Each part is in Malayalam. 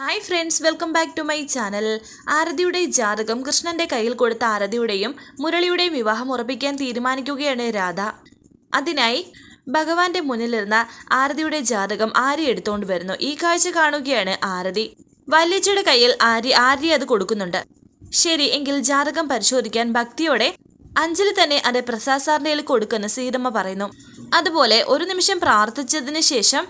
Hi friends welcome back to my channel ആരതിയുടെ ജാതകം കൃഷ്ണന്റെ കയ്യിൽ കൊടുത്ത ആരതിയുടെയും മുരളിയുടെയും വിവാഹം ഉറപ്പിക്കാൻ തീരുമാനിക്കുകയാണ് രാധ. അതിനായി ഭഗവാന്റെ മുന്നിലിരുന്ന ആരതിയുടെ ജാതകം ആര്യ എടുത്തുകൊണ്ട് വരുന്നു. ഈ കാഴ്ച കാണുകയാണ് ആരതി. വല്യച്ചയുടെ കയ്യിൽ ആര്യ ആര്യ അത് കൊടുക്കുന്നുണ്ട്. ശരി എങ്കിൽ ജാതകം പരിശോധിക്കാൻ ഭക്തിയോടെ അഞ്ജലി തന്നെ അത് പ്രസാദ് സാറിന്റെ കൊടുക്കുന്നു സീതമ്മ പറയുന്നു. അതുപോലെ ഒരു നിമിഷം പ്രാർത്ഥിച്ചതിന് ശേഷം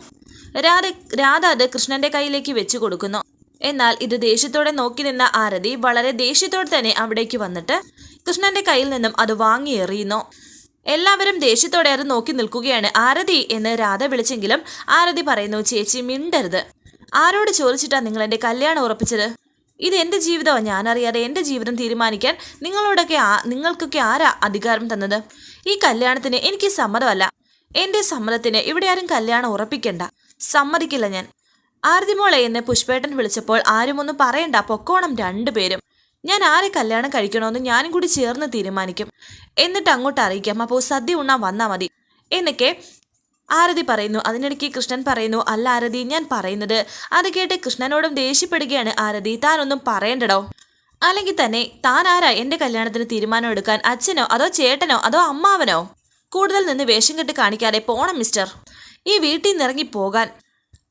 രാധ രാധ അത് കൃഷ്ണന്റെ കയ്യിലേക്ക് വെച്ചു കൊടുക്കുന്നു. എന്നാൽ ഇത് ദേഷ്യത്തോടെ നോക്കി നിന്ന ആരതി വളരെ ദേഷ്യത്തോടെ തന്നെ അവിടേക്ക് വന്നിട്ട് കൃഷ്ണന്റെ കയ്യിൽ നിന്നും അത് വാങ്ങിയെറിയുന്നു എല്ലാവരും ദേഷ്യത്തോടെ അത് നോക്കി നിൽക്കുകയാണ്. ആരതി എന്ന് രാധ വിളിച്ചെങ്കിലും ആരതി പറയുന്നു ചേച്ചി മിണ്ടരുത്. ആരോട് ചോദിച്ചിട്ടാ നിങ്ങൾ എന്റെ കല്യാണം ഉറപ്പിച്ചത്? ഇത് എന്റെ ജീവിതമാണ് ഞാനറിയാതെ എന്റെ ജീവിതം തീരുമാനിക്കാൻ നിങ്ങളോടൊക്കെ നിങ്ങൾക്കൊക്കെ ആരാ അധികാരം തന്നത്? ഈ കല്യാണത്തിന് എനിക്ക് സമ്മതമല്ല. എന്റെ സമ്മതത്തിന് ഇവിടെ ആരും കല്യാണം ഉറപ്പിക്കണ്ട. സമ്മതിക്കില്ല ഞാൻ. ആരതിമോളെ എന്നെ പുഷ്പേട്ടൻ വിളിച്ചപ്പോൾ ആരും ഒന്നും പറയണ്ട പൊക്കോണം രണ്ടുപേരും. ഞാൻ ആരെ കല്യാണം കഴിക്കണമെന്ന് ഞാനും കൂടി ചേർന്ന് തീരുമാനിക്കും. എന്നിട്ട് അങ്ങോട്ട് അറിയിക്കാം. അപ്പോൾ സദ്യ ഉണ്ണാൻ വന്നാൽ മതി. എന്നൊക്കെ ആരതി പറയുന്നു. അതിനിടയ്ക്ക് കൃഷ്ണൻ പറയുന്നു അല്ല ആരതി ഞാൻ പറയുന്നത് അത് കേട്ട് കൃഷ്ണനോടും ദേഷ്യപ്പെടുകയാണ് ആരതി. താനൊന്നും പറയണ്ടടോ? അല്ലെങ്കിൽ തന്നെ താൻ ആരാ? എന്റെ കല്യാണത്തിന് തീരുമാനം എടുക്കാൻ അച്ഛനോ അതോ ചേട്ടനോ അതോ അമ്മാവനോ? കൂടുതൽ നിന്ന് വേഷം കെട്ട് കാണിക്കാതെ പോണം മിസ്റ്റർ. ഈ വീട്ടിൽ നിന്നിറങ്ങി പോകാൻ.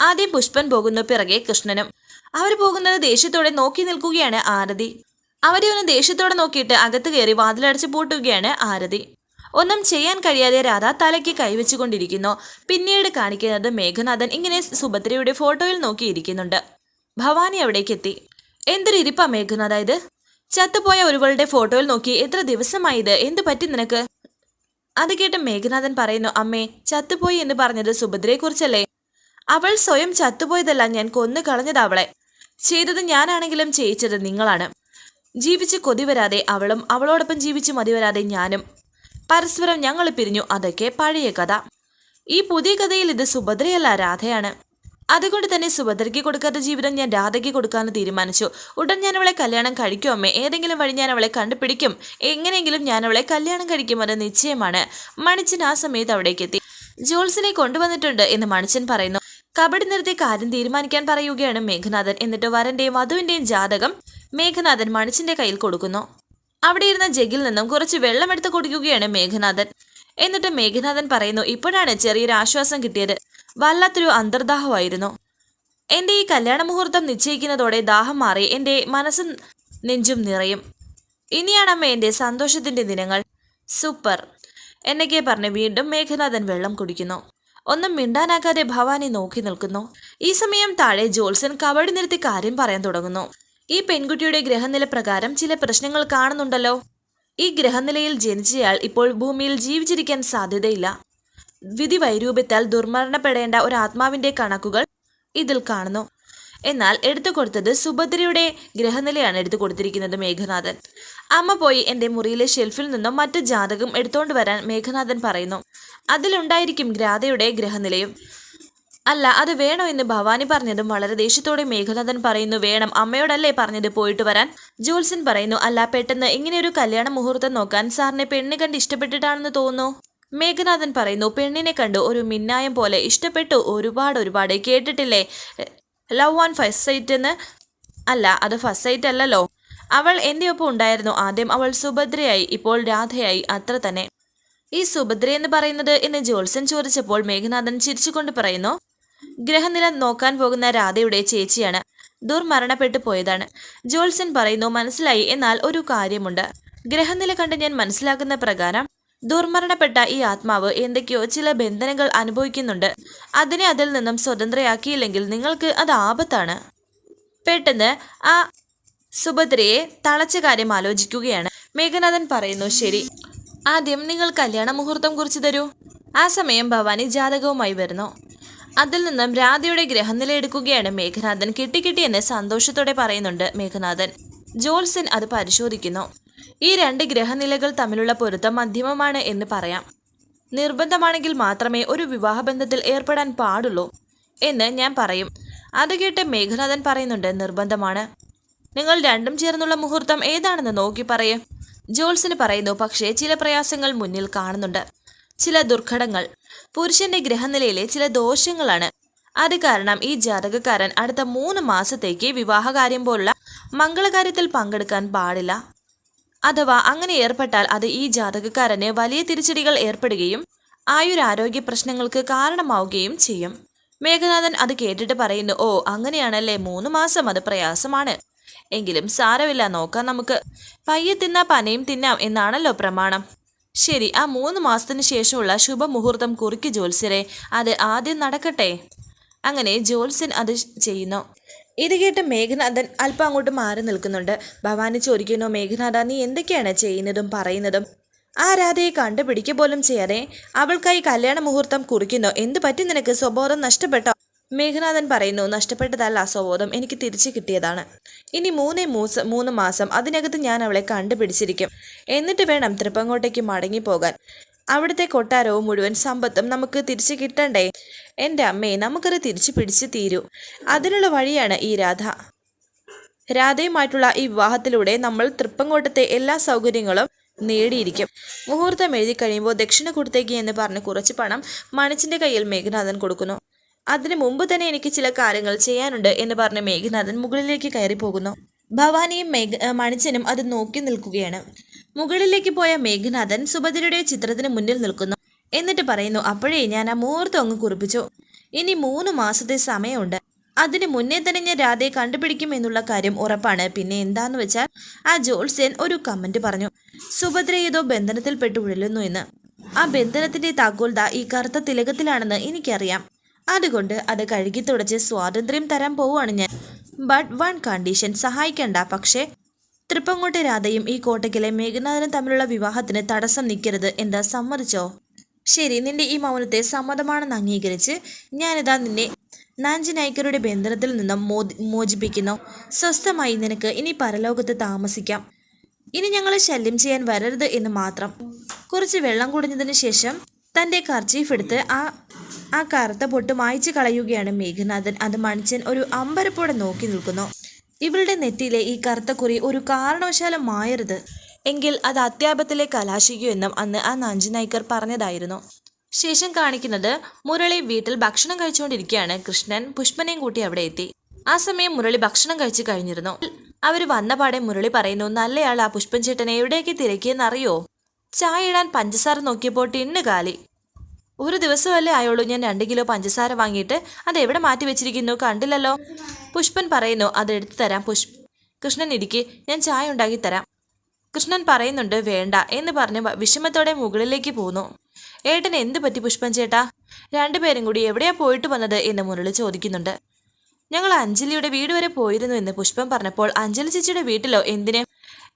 ആദ്യം പുഷ്പൻ പോകുന്നു പിറകെ കൃഷ്ണനും. അവർ പോകുന്നത് ദേഷ്യത്തോടെ നോക്കി നിൽക്കുകയാണ് ആരതി. അവരെ ഒന്ന് ദേഷ്യത്തോടെ നോക്കിയിട്ട് അകത്ത് കയറി വാതിലടച്ച് പൂട്ടുകയാണ് ആരതി. ഒന്നും ചെയ്യാൻ കഴിയാതെ രാധ തലയ്ക്ക് കൈവച്ചുകൊണ്ടിരിക്കുന്നു. പിന്നീട് കാണിക്കുന്നത് മേഘനാഥൻ ഇങ്ങനെ സുഭദ്രയുടെ ഫോട്ടോയിൽ നോക്കിയിരിക്കുന്നുണ്ട്. ഭവാനി അവിടേക്ക് എത്തി. എന്തൊരു ഇരിപ്പാ മേഘനാഥ ഇത്? ചത്തുപോയ ഒരുവളുടെ ഫോട്ടോയിൽ നോക്കി എത്ര ദിവസമായത്? എന്ത് പറ്റി നിനക്ക്? അത് കേട്ട് മേഘനാഥൻ പറയുന്നു അമ്മേ ചത്തുപോയി എന്ന് പറഞ്ഞത് സുഭദ്രയെക്കുറിച്ചല്ലേ അവൾ സ്വയം ചത്തുപോയതല്ല ഞാൻ കൊന്നു കളഞ്ഞത് അവളെ. ചെയ്തത് ഞാനാണെങ്കിലും ചെയ്യിച്ചത് നിങ്ങളാണ്. ജീവിച്ച് കൊതി വരാതെ അവളും അവളോടൊപ്പം ജീവിച്ച് മതി വരാതെ ഞാനും. പരസ്പരം ഞങ്ങൾ പിരിഞ്ഞു. അതൊക്കെ പഴയ കഥ. ഈ പുതിയ കഥയിൽ ഇത് സുഭദ്രയല്ല രാധയാണ്. അതുകൊണ്ട് തന്നെ സുഭദ്രയ്ക്ക് കൊടുക്കാത്ത ജീവിതം ഞാൻ രാധയ്ക്ക് കൊടുക്കാമെന്ന് തീരുമാനിച്ചു. ഉടൻ ഞാൻ അവളെ കല്യാണം കഴിക്കും അമ്മേ. ഏതെങ്കിലും വഴി ഞാൻ അവളെ കണ്ടുപിടിക്കും. എങ്ങനെയെങ്കിലും ഞാൻ അവളെ കല്യാണം കഴിക്കും അത് നിശ്ചയമാണ്. മണിച്ചൻ ആ സമയത്ത് അവിടേക്ക് എത്തി. ജോൾസിനെ കൊണ്ടുവന്നിട്ടുണ്ട് എന്ന് മണിച്ചൻ പറയുന്നു. കബഡി നിർത്തി കാര്യം തീരുമാനിക്കാൻ പറയുകയാണ് മേഘനാഥൻ. എന്നിട്ട് വരന്റെയും വധുവിന്റെയും ജാതകം മേഘനാഥൻ മണിച്ചിന്റെ കയ്യിൽ കൊടുക്കുന്നു. അവിടെ ഇരുന്ന ജഗിൽ നിന്നും കുറച്ച് വെള്ളം എടുത്ത് കുടിക്കുകയാണ് മേഘനാഥൻ. എന്നിട്ട് മേഘനാഥൻ പറയുന്നു ഇപ്പോഴാണ് ചെറിയൊരു ആശ്വാസം കിട്ടിയത്. വല്ലാത്തൊരു അന്തർദാഹമായിരുന്നു. എന്റെ ഈ കല്യാണ മുഹൂർത്തം നിശ്ചയിക്കുന്നതോടെ ദാഹം മാറി എന്റെ മനസ്സും നെഞ്ചും നിറയും. ഇനിയാണ് അമ്മ എന്റെ സന്തോഷത്തിന്റെ ദിനങ്ങൾ. സൂപ്പർ. എന്നൊക്കെ പറഞ്ഞ് വീണ്ടും മേഘനാഥൻ വെള്ളം കുടിക്കുന്നു. ഒന്നും മിണ്ടാനാക്കാതെ ഭവാനി നോക്കി നിൽക്കുന്നു. ഈ സമയം താഴെ ജോത്സൻ കബടി നിർത്തി കാര്യം പറയാൻ തുടങ്ങുന്നു. ഈ പെൺകുട്ടിയുടെ ഗ്രഹനില പ്രകാരം ചില പ്രശ്നങ്ങൾ കാണുന്നുണ്ടല്ലോ. ഈ ഗ്രഹനിലയിൽ ജനിച്ചയാൾ ഇപ്പോൾ ഭൂമിയിൽ ജീവിച്ചിരിക്കാൻ സാധ്യതയില്ല. വിധി വൈരൂപ്യത്താൽ ദുർമരണപ്പെടേണ്ട ഒരു ആത്മാവിന്റെ കണക്കുകൾ ഇതിൽ കാണുന്നു. എന്നാൽ എടുത്തു കൊടുത്തത് സുഭദ്രയുടെ ഗ്രഹനിലയാണ് എടുത്തു കൊടുത്തിരിക്കുന്നത് മേഘനാഥൻ. അമ്മ പോയി എന്റെ മുറിയിലെ ഷെൽഫിൽ നിന്നും മറ്റു ജാതകം എടുത്തോണ്ട് വരാൻ മേഘനാഥൻ പറയുന്നു. അതിലുണ്ടായിരിക്കും ഗ്രാതയുടെ ഗ്രഹനിലയും അല്ല അത് വേണോ എന്ന് ഭവാനി പറഞ്ഞതും വളരെ ദേഷ്യത്തോടെ മേഘനാഥൻ പറയുന്നു വേണം അമ്മയോടല്ലേ പറഞ്ഞത് പോയിട്ട് വരാൻ? ജോത്സൻ പറയുന്നു അല്ല പെട്ടെന്ന് ഇങ്ങനെയൊരു കല്യാണ മുഹൂർത്തം നോക്കാൻ സാറിനെ പെണ്ണ് കണ്ട് ഇഷ്ടപ്പെട്ടിട്ടാണെന്ന് തോന്നുന്നു. മേഘനാഥൻ പറയുന്നു പെണ്ണിനെ കണ്ടു ഒരു മിന്നായം പോലെ ഇഷ്ടപ്പെട്ടു. ഒരുപാട് ഒരുപാട് കേട്ടിട്ടില്ലേ? ലവ് ഓൺ ഫസ്റ്റ് സൈറ്റ് എന്ന്? അല്ല അത് ഫസ്റ്റ് സൈറ്റ് അല്ലല്ലോ. അവൾ എന്റെ ഒപ്പം ഉണ്ടായിരുന്നു. ആദ്യം അവൾ സുഭദ്രയായി ഇപ്പോൾ രാധയായി. അത്ര തന്നെ. ഈ സുഭദ്ര എന്ന് പറയുന്നത് എന്ന് ജോത്സൻ ചോദിച്ചപ്പോൾ മേഘനാഥൻ ചിരിച്ചുകൊണ്ട് പറയുന്നു ഗ്രഹനില നോക്കാൻ പോകുന്ന രാധയുടെ ചേച്ചിയാണ്. ദുർമരണപ്പെട്ടു പോയതാണ്. ജോത്സൻ പറയുന്നു മനസ്സിലായി. എന്നാൽ ഒരു കാര്യമുണ്ട്. ഗ്രഹനില കണ്ട് ഞാൻ മനസ്സിലാക്കുന്ന പ്രകാരം ദുർമരണപ്പെട്ട ഈ ആത്മാവ് എന്തൊക്കെയോ ചില ബന്ധനങ്ങൾ അനുഭവിക്കുന്നുണ്ട്. അതിനെ അതിൽ നിന്നും സ്വതന്ത്രയാക്കിയില്ലെങ്കിൽ നിങ്ങൾക്ക് അത് ആപത്താണ്. പെട്ടെന്ന് ആ സുഭദ്രയെ തളച്ച കാര്യം ആലോചിക്കുകയാണ്. മേഘനാഥൻ പറയുന്നു ശരി ആദ്യം നിങ്ങൾ കല്യാണ മുഹൂർത്തം കുറിച്ച് തരൂ. ആ സമയം ഭവാനി ജാതകവുമായി വരുന്നു. അതിൽ നിന്നും രാധയുടെ ഗ്രഹനില എടുക്കുകയാണ് മേഘനാഥൻ. കിട്ടി കിട്ടി എന്ന് സന്തോഷത്തോടെ പറയുന്നുണ്ട് മേഘനാഥൻ. ജോൽസൻ അത് പരിശോധിക്കുന്നു. ഈ രണ്ട് ഗ്രഹനിലകൾ തമ്മിലുള്ള പൊരുത്തം മധ്യമമാണ് എന്ന് പറയാം. നിർബന്ധമാണെങ്കിൽ മാത്രമേ ഒരു വിവാഹബന്ധത്തിൽ ഏർപ്പെടാൻ പാടുള്ളൂ എന്ന് ഞാൻ പറയും. അത് കേട്ട് മേഘനാഥൻ പറയുന്നുണ്ട് നിർബന്ധമാണ്. നിങ്ങൾ രണ്ടും ചേർന്നുള്ള മുഹൂർത്തം ഏതാണെന്ന് നോക്കി പറയേ. ജോൾസിന് പറയുന്നു പക്ഷേ ചില പ്രയാസങ്ങൾ മുന്നിൽ കാണുന്നുണ്ട്. ചില ദുർഘടങ്ങൾ. പുരുഷന്റെ ഗ്രഹനിലയിലെ ചില ദോഷങ്ങളാണ്. അത് കാരണം ഈ ജാതകക്കാരൻ അടുത്ത മൂന്ന് മാസത്തേക്ക് വിവാഹകാര്യം പോലുള്ള മംഗളകാര്യത്തിൽ പങ്കെടുക്കാൻ പാടില്ല. അഥവാ അങ്ങനെ ഏർപ്പെട്ടാൽ അത് ഈ ജാതകക്കാരന് വലിയ തിരിച്ചടികൾ ഏർപ്പെടുകയും ആയുരാരോഗ്യ പ്രശ്നങ്ങൾക്ക് കാരണമാവുകയും ചെയ്യും. മേഘനാഥൻ അത് കേട്ടിട്ട് പറയുന്നു ഓ അങ്ങനെയാണല്ലേ മൂന്ന് മാസം അത് പ്രയാസമാണ്. എങ്കിലും സാരമില്ല നോക്കാം നമുക്ക്. പയ്യെ തിന്നാ പനയും തിന്നാം എന്നാണല്ലോ പ്രമാണം. ശരി ആ മൂന്ന് മാസത്തിന് ശേഷമുള്ള ശുഭമുഹൂർത്തം കുറിക്ക് ജോത്സ്യരെ അത് ആദ്യം നടക്കട്ടെ? അങ്ങനെ ജോത്സ്യൻ അത് ചെയ്യുന്നു. ഇത് കേട്ട് മേഘനാഥൻ അല്പം അങ്ങോട്ട് മാറി നിൽക്കുന്നുണ്ട്. ഭവാനി ചോദിക്കുന്നു മേഘനാഥ നീ എന്തൊക്കെയാണ് ചെയ്യുന്നതും പറയുന്നതും? ആ രാധയെ കണ്ടുപിടിക്കുക പോലും ചെയ്യാതെ അവൾക്കായി കല്യാണ മുഹൂർത്തം കുറിക്കുന്നു. എന്ത് പറ്റി നിനക്ക്? സ്വബോധം നഷ്ടപ്പെട്ടോ? മേഘനാഥൻ പറയുന്നു നഷ്ടപ്പെട്ടതല്ല സ്വബോധം. എനിക്ക് തിരിച്ചു കിട്ടിയതാണ്. ഇനി മൂന്നേ മൂസ് മൂന്ന് മാസം അതിനകത്ത് ഞാൻ അവളെ കണ്ടുപിടിച്ചിരിക്കും. എന്നിട്ട് വേണം തൃപ്പങ്ങോട്ടേക്ക് മടങ്ങിപ്പോകാൻ. അവിടുത്തെ കൊട്ടാരവും മുഴുവൻ സമ്പത്തും നമുക്ക് തിരിച്ചു കിട്ടണ്ടേ? എന്റെ അമ്മയെ നമുക്കത് തിരിച്ചു പിടിച്ചു തീരൂ. അതിനുള്ള വഴിയാണ് ഈ രാധ. രാധയുമായിട്ടുള്ള ഈ വിവാഹത്തിലൂടെ നമ്മൾ തൃപ്പങ്കോട്ടത്തെ എല്ലാ സൗകര്യങ്ങളും നേടിയിരിക്കും. മുഹൂർത്തം എഴുതി കഴിയുമ്പോൾ ദക്ഷിണ കൊടുത്തേക്ക് എന്ന് പറഞ്ഞ് കുറച്ച് പണം മണിച്ചിന്റെ കയ്യിൽ മേഘനാഥൻ കൊടുക്കുന്നു. അതിനു മുമ്പ് തന്നെ എനിക്ക് ചില കാര്യങ്ങൾ ചെയ്യാനുണ്ട് എന്ന് പറഞ്ഞ് മേഘനാഥൻ മുകളിലേക്ക് കയറി പോകുന്നു ഭവാനിയും മേഘ മണിച്ചനും അത് നോക്കി നിൽക്കുകയാണ്. മുകളിലേക്ക് പോയ മേഘനാഥൻ സുഭദ്രയുടെ ചിത്രത്തിന് മുന്നിൽ നിൽക്കുന്നു. എന്നിട്ട് പറയുന്നു അപ്പോഴേ ഞാൻ ആ മുഹൂർത്തം അങ്ങ് കുറിപ്പിച്ചു. ഇനി മൂന്ന് മാസത്തെ സമയമുണ്ട്. അതിന് മുന്നേ തന്നെ ഞാൻ രാധയെ കണ്ടുപിടിക്കും എന്നുള്ള കാര്യം ഉറപ്പാണ്. പിന്നെ എന്താന്ന് വെച്ചാൽ ആ ജോൾസെൻ ഒരു കമന്റ് പറഞ്ഞു സുഭദ്ര ഏതോ ബന്ധനത്തിൽപ്പെട്ട് ഉഴലുന്നു എന്ന്. ആ ബന്ധനത്തിന്റെ താക്കോൽത ഈ കറുത്ത തിലകത്തിലാണെന്ന് എനിക്കറിയാം. അതുകൊണ്ട് അത് കഴുകി തുടച്ച് സ്വാതന്ത്ര്യം തരാൻ പോവുകയാണ് ഞാൻ. ബട്ട് വൺ കണ്ടീഷൻ സഹായിക്കണ്ട. പക്ഷേ തൃപ്പങ്ങോട്ടെ രാധയും ഈ കോട്ടയ്ക്കിലെ മേഘനാഥനും തമ്മിലുള്ള വിവാഹത്തിന് തടസ്സം നിൽക്കരുത് എന്താ സമ്മതിച്ചോ? ശരി നിന്റെ ഈ മൗനത്തെ സമ്മതമാണെന്ന് അംഗീകരിച്ച് ഞാനിതാ നിന്നെ നാഞ്ചി നായ്ക്കരുടെ ബന്ധനത്തിൽ നിന്നും മോചിപ്പിക്കുന്നു. സ്വസ്ഥമായി നിനക്ക് ഇനി പരലോകത്ത് താമസിക്കാം. ഇനി ഞങ്ങളെ ശല്യം ചെയ്യാൻ വരരുത് എന്ന് മാത്രം. കുറച്ച് വെള്ളം കുടിഞ്ഞതിന് ശേഷം തന്റെ കർച്ചീഫ് എടുത്ത് ആ ആ കറുത്ത പൊട്ട് മായ്ച്ചു കളയുകയാണ് മേഘനാഥൻ. അത് മണിച്ചൻ ഒരു അമ്പരപ്പോടെ നോക്കി നിൽക്കുന്നു. ഇവളുടെ നെറ്റിയിലെ ഈ കറുത്ത കുറി ഒരു കാരണവശാലും മായരുത് എങ്കിൽ അത് അത്യാപത്തിലെ കലാശിക്കൂ എന്നും അന്ന് ആ നഞ്ചിനായ്ക്കർ പറഞ്ഞതായിരുന്നു. ശേഷം കാണിക്കുന്നത് മുരളി വീട്ടിൽ ഭക്ഷണം കഴിച്ചുകൊണ്ടിരിക്കുകയാണ് കൃഷ്ണൻ പുഷ്പനെയും കൂട്ടി അവിടെ എത്തി. ആ സമയം മുരളി ഭക്ഷണം കഴിച്ചു കഴിഞ്ഞിരുന്നു. അവർ വന്ന പാടെ മുരളി പറയുന്നു നല്ലയാൾ ആ പുഷ്പൻ ചേട്ടനെ എവിടേക്ക് തിരക്കിയെന്നറിയോ? ചായ ഇടാൻ പഞ്ചസാര നോക്കിയപ്പോൾ ടിന്ന് കാലി. ഒരു ദിവസമല്ലേ ആയുള്ളൂ. ഞാൻ രണ്ട് കിലോ പഞ്ചസാര വാങ്ങിയിട്ട് അത് എവിടെ മാറ്റി വെച്ചിരിക്കുന്നു കണ്ടില്ലല്ലോ. പുഷ്പൻ പറയുന്നു അത് എടുത്തു തരാം പുഷ് കൃഷ്ണൻ ഇരിക്കെ ഞാൻ ചായ ഉണ്ടാക്കി തരാം. കൃഷ്ണൻ പറയുന്നുണ്ട് വേണ്ട എന്ന് പറഞ്ഞ് വിഷമത്തോടെ മുകളിലേക്ക് പോന്നു. ഏട്ടന് എന്ത് പറ്റി പുഷ്പൻ ചേട്ടാ? രണ്ടുപേരും കൂടി എവിടെയാ പോയിട്ട് വന്നത്? എന്ന് മുരളി ചോദിക്കുന്നുണ്ട്. ഞങ്ങൾ അഞ്ജലിയുടെ വീട് വരെ പോയിരുന്നു എന്ന് പുഷ്പം പറഞ്ഞപ്പോൾ അഞ്ജലി ചേച്ചിയുടെ വീട്ടിലോ? എന്തിന്?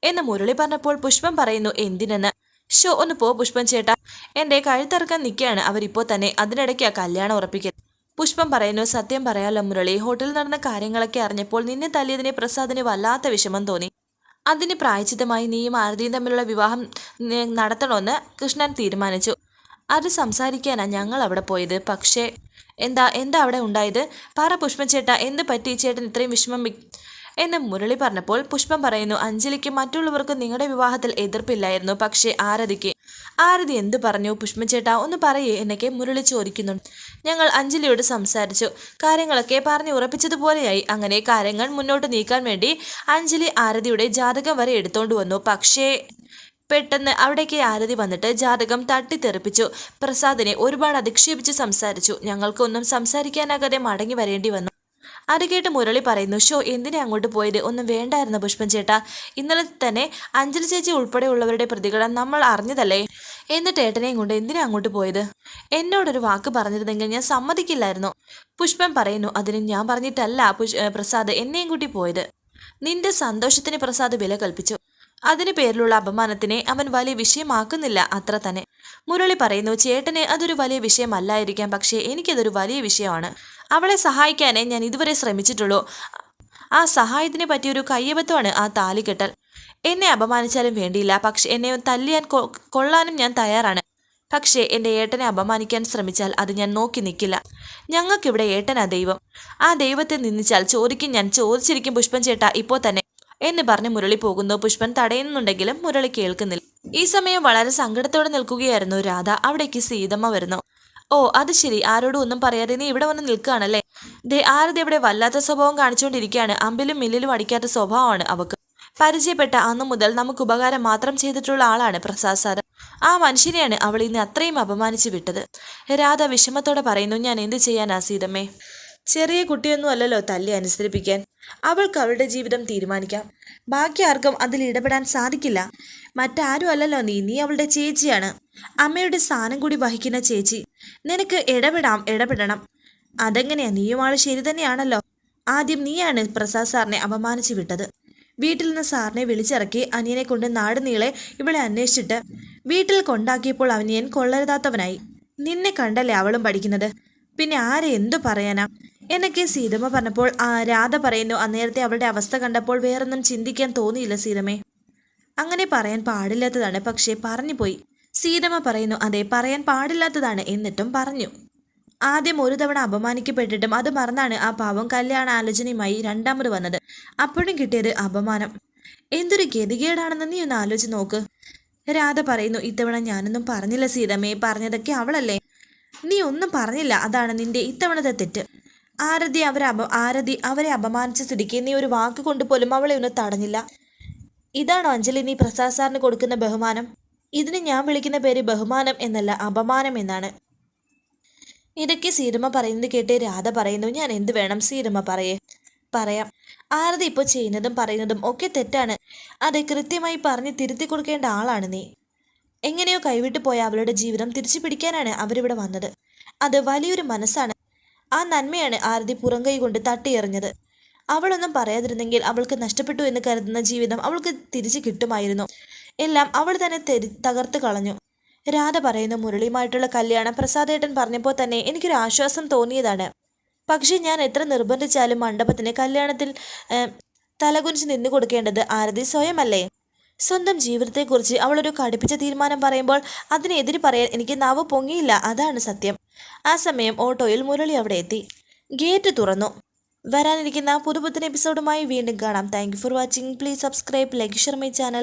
എന്ന് മുരളി പറഞ്ഞപ്പോൾ പുഷ്പം പറയുന്നു എന്തിനെന്ന്? ഷോ ഒന്ന് പോ പുഷ്പം ചേട്ടാ. എന്റെ കഴുത്തിറക്കാൻ നിൽക്കുകയാണ്. അവരിപ്പോൾ തന്നെ അതിനിടയ്ക്ക് കല്യാണം ഉറപ്പിക്കൽ പുഷ്പം പറയുന്നു സത്യം പറയാലോ മുരളി ഹോട്ടലിൽ നടന്ന കാര്യങ്ങളൊക്കെ അറിഞ്ഞപ്പോൾ നിന്നെ തല്ലിയതിനെ പ്രസാദിന് വല്ലാത്ത വിഷമം തോന്നി. അതിന് പ്രായച്ചിതമായി നീയും ആരതിയും തമ്മിലുള്ള വിവാഹം നടത്തണമെന്ന് കൃഷ്ണൻ തീരുമാനിച്ചു. അത് സംസാരിക്കാനാണ് ഞങ്ങൾ അവിടെ പോയത്. പക്ഷേ എന്താ എന്താ അവിടെ ഉണ്ടായത്? പാറ പുഷ്പം ചേട്ടാ എന്ത് പറ്റി? ചേട്ടൻ ഇത്രയും വിഷമം എന്ന് മുരളി പറഞ്ഞപ്പോൾ പുഷ്പം പറയുന്നു അഞ്ജലിക്ക് മറ്റുള്ളവർക്ക് നിങ്ങളുടെ വിവാഹത്തിൽ എതിർപ്പില്ലായിരുന്നു പക്ഷേ ആരതിക്ക് ആരതി എന്തു പറഞ്ഞു? പുഷ്പചേട്ടാ ഒന്ന് പറയേ എന്നൊക്കെ മുരളി ചോദിക്കുന്നുണ്ട് ഞങ്ങൾ അഞ്ജലിയോട് സംസാരിച്ചു. കാര്യങ്ങളൊക്കെ പറഞ്ഞു ഉറപ്പിച്ചതുപോലെയായി. അങ്ങനെ കാര്യങ്ങൾ മുന്നോട്ട് നീക്കാൻ വേണ്ടി അഞ്ജലി ആരതിയുടെ ജാതകം വരെ എടുത്തോണ്ട് വന്നു. പക്ഷേ പെട്ടെന്ന് അവിടേക്ക് ആരതി വന്നിട്ട് ജാതകം തട്ടിത്തെറിപ്പിച്ചു. പ്രസാദിനെ ഒരുപാട് അധിക്ഷേപിച്ച് സംസാരിച്ചു. ഞങ്ങൾക്കൊന്നും സംസാരിക്കാനാകാതെ മടങ്ങി വരേണ്ടി വന്നു. അത് കേട്ട് മുരളി പറയുന്നു ഷോ എന്തിനാ അങ്ങോട്ട് പോയത്? ഒന്നും വേണ്ടായിരുന്നു പുഷ്പൻ ചേട്ടാ. ഇന്നലെ തന്നെ അഞ്ജലി ചേച്ചി ഉൾപ്പെടെയുള്ളവരുടെ പ്രതികരണം നമ്മൾ അറിഞ്ഞതല്ലേ? എന്നിട്ട് ഏട്ടനെയും കൊണ്ട് എന്തിനാ അങ്ങോട്ട് പോയത്? എന്നോടൊരു വാക്ക് പറഞ്ഞിരുന്നെങ്കിൽ ഞാൻ സമ്മതിക്കില്ലായിരുന്നു. പുഷ്പൻ പറയുന്നു അതിന് ഞാൻ പറഞ്ഞിട്ടല്ല പ്രസാദ് എന്നെയും കൂട്ടി പോയത്. നിന്റെ സന്തോഷത്തിന് പ്രസാദ് വില കൽപ്പിച്ചു. അതിന് പേരിലുള്ള അപമാനത്തിനെ അവൻ വലിയ വിഷയമാക്കുന്നില്ല അത്ര തന്നെ. മുരളി പറയുന്നു ചേട്ടനെ അതൊരു വലിയ വിഷയമല്ലായിരിക്കാം പക്ഷേ എനിക്കതൊരു വലിയ വിഷയമാണ്. അവളെ സഹായിക്കാനേ ഞാൻ ഇതുവരെ ശ്രമിച്ചിട്ടുള്ളൂ. ആ സഹായത്തിനെ പറ്റിയൊരു കയ്യബദ്ധമാണ് ആ താലികെട്ടൽ. എന്നെ അപമാനിച്ചാലും വേണ്ടിയില്ല. പക്ഷെ എന്നെ തല്ലിയാൻ കൊള്ളാനും ഞാൻ തയ്യാറാണ്. പക്ഷേ എന്റെ ഏട്ടനെ അപമാനിക്കാൻ ശ്രമിച്ചാൽ അത് ഞാൻ നോക്കി നിൽക്കില്ല ഞങ്ങൾക്കിവിടെ ഏട്ടനാ ദൈവം. ആ ദൈവത്തെ നിന്ദിച്ചാൽ ചോദിക്കും ഞാൻ ചോദിച്ചിരിക്കും പുഷ്പൻ ചേട്ടാ ഇപ്പോൾ തന്നെ. എന്ന് പറഞ്ഞ് മുരളി പോകുന്നു. പുഷ്പൻ തടയുന്നുണ്ടെങ്കിലും മുരളി കേൾക്കുന്നില്ല. ഈ സമയം വളരെ സങ്കടത്തോടെ നിൽക്കുകയായിരുന്നു രാധ. അവിടേക്ക് സീതമ്മ വരുന്നു. ഓ അത് ശരി. ആരോടും ഒന്നും പറയാതെ നീ ഇവിടെ വന്ന് നിൽക്കുകയാണല്ലേ? ദേ ആരത് ഇവിടെ വല്ലാത്ത സ്വഭാവം കാണിച്ചുകൊണ്ടിരിക്കുകയാണ്. അമ്പിലും മില്ലിലും അടിക്കാത്ത സ്വഭാവമാണ് അവക്ക്. പരിചയപ്പെട്ട അന്നു മുതൽ നമുക്ക് ഉപകാരം മാത്രം ചെയ്തിട്ടുള്ള ആളാണ് പ്രസാദ് സാർ ആ മനുഷ്യനെയാണ് അവൾ ഇന്ന് അത്രയും അപമാനിച്ചു വിട്ടത്. രാധ വിഷമത്തോടെ പറയുന്നു ഞാൻ എന്ത് ചെയ്യാനാ സീതമ്മേ ചെറിയ കുട്ടിയൊന്നും അല്ലല്ലോ തല്ലി അനുസരിപ്പിക്കാൻ. അവൾക്ക് അവളുടെ ജീവിതം തീരുമാനിക്കാം. ബാക്കി ആർക്കും അതിൽ ഇടപെടാൻ സാധിക്കില്ല. മറ്റാരും അല്ലല്ലോ നീ. നീ അവളുടെ ചേച്ചിയാണ്. അമ്മയുടെ സ്ഥാനം കൂടി വഹിക്കുന്ന ചേച്ചി. നിനക്ക് ഇടപെടാം ഇടപെടണം. അതെങ്ങനെയാ? നീയും ആൾ ശരി തന്നെയാണല്ലോ. ആദ്യം നീയാണ് പ്രസാദ് സാറിനെ അപമാനിച്ചു വിട്ടത്. വീട്ടിൽ നിന്ന് സാറിനെ വിളിച്ചിറക്കി അനിയനെ കൊണ്ട് നാടുനീളെ ഇവളെ അന്വേഷിച്ചിട്ട് വീട്ടിൽ കൊണ്ടാക്കിയപ്പോൾ അവനിയൻ കൊള്ളരുതാത്തവനായി. നിന്നെ കണ്ടല്ലേ അവളും പഠിക്കുന്നത്? പിന്നെ ആരെ എന്തു പറയാനാ? എന്നൊക്കെ സീതമ്മ പറഞ്ഞപ്പോൾ ആ രാധ പറയുന്നു അന്നേരത്തെ അവളുടെ അവസ്ഥ കണ്ടപ്പോൾ വേറൊന്നും ചിന്തിക്കാൻ തോന്നിയില്ല സീതമ്മേ. അങ്ങനെ പറയാൻ പാടില്ലാത്തതാണ് പക്ഷേ പറഞ്ഞു പോയി സീതമ്മ പറയുന്നു അതെ പറയാൻ പാടില്ലാത്തതാണ് എന്നിട്ടും പറഞ്ഞു. ആദ്യം ഒരു തവണ അപമാനിക്കപ്പെട്ടിട്ടും അത് മറന്നാണ് ആ പാവം കല്യാണ ആലോചനയുമായി രണ്ടാമത് വന്നത്. അപ്പോഴും കിട്ടിയത് അപമാനം. എന്തൊരു ഗതികേടാണെന്ന് നീ ഒന്ന് ആലോചിച്ച് നോക്ക്. രാധ പറയുന്നു ഇത്തവണ ഞാനൊന്നും പറഞ്ഞില്ല സീതമ്മയെ പറഞ്ഞതൊക്കെ അവളല്ലേ. നീ ഒന്നും പറഞ്ഞില്ല അതാണ് നിന്റെ ഇത്തവണത്തെ തെറ്റ്. ആരതി അവരെ അപ ആരതി അവരെ അപമാനിച്ച സ്ഥിതിക്ക് നീ ഒരു വാക്ക് കൊണ്ട് പോലും അവളെ ഒന്ന് തടഞ്ഞില്ല. ഇതാണോ അഞ്ജലി നീ പ്രസാദ് സാറിന് കൊടുക്കുന്ന ബഹുമാനം? ഇതിന് ഞാൻ വിളിക്കുന്ന പേര് ബഹുമാനം എന്നല്ല അപമാനം എന്നാണ്. ഇടയ്ക്ക് സീരമ്മ പറയുന്നത് കേട്ട് രാധ പറയുന്നു ഞാൻ എന്ത് വേണം സീരമ്മ പറയേ? പറയാം. ആരതി ഇപ്പോൾ ചെയ്യുന്നതും പറയുന്നതും ഒക്കെ തെറ്റാണ്. അത് കൃത്യമായി പറഞ്ഞ് തിരുത്തി കൊടുക്കേണ്ട ആളാണ് നീ. എങ്ങനെയോ കൈവിട്ടു പോയ അവളുടെ ജീവിതം തിരിച്ചു പിടിക്കാനാണ് അവരിവിടെ വന്നത്. അത് വലിയൊരു മനസ്സാണ്. ആ നന്മയാണ് ആരതി പുറംകൈ കൊണ്ട് തട്ടിയെറിഞ്ഞത്. അവളൊന്നും പറയാതിരുന്നെങ്കിൽ അവൾക്ക് നഷ്ടപ്പെട്ടു എന്ന് കരുതുന്ന ജീവിതം അവൾക്ക് തിരിച്ചു കിട്ടുമായിരുന്നു. എല്ലാം അവൾ തന്നെ തെരി തകർത്ത് കളഞ്ഞു. രാധ പറയുന്ന മുരളിയുമായിട്ടുള്ള കല്യാണം പ്രസാദേട്ടൻ പറഞ്ഞപ്പോൾ തന്നെ എനിക്കൊരു ആശ്വാസം തോന്നിയതാണ്. പക്ഷേ ഞാൻ എത്ര നിർബന്ധിച്ചാലും മണ്ഡപത്തിന് കല്യാണത്തിൽ തലകുനിച്ച് നിന്നു കൊടുക്കേണ്ടത് ആരതി സ്വയമല്ലേ? സ്വന്തം ജീവിതത്തെക്കുറിച്ച് അവളൊരു കടുപ്പിച്ച തീരുമാനം പറയുമ്പോൾ അതിനെതിരെ പറയാൻ എനിക്ക് നാവ് പൊങ്ങിയില്ല. അതാണ് സത്യം. ആ സമയം ഓട്ടോയിൽ മുരളി അവിടെ എത്തി. ഗേറ്റ് തുറന്നു. വരാനിരിക്കുന്ന പുതുപുത്തൻ എപ്പിസോഡുമായി വീണ്ടും കാണാം. Thank for watching. Please subscribe like share my channel.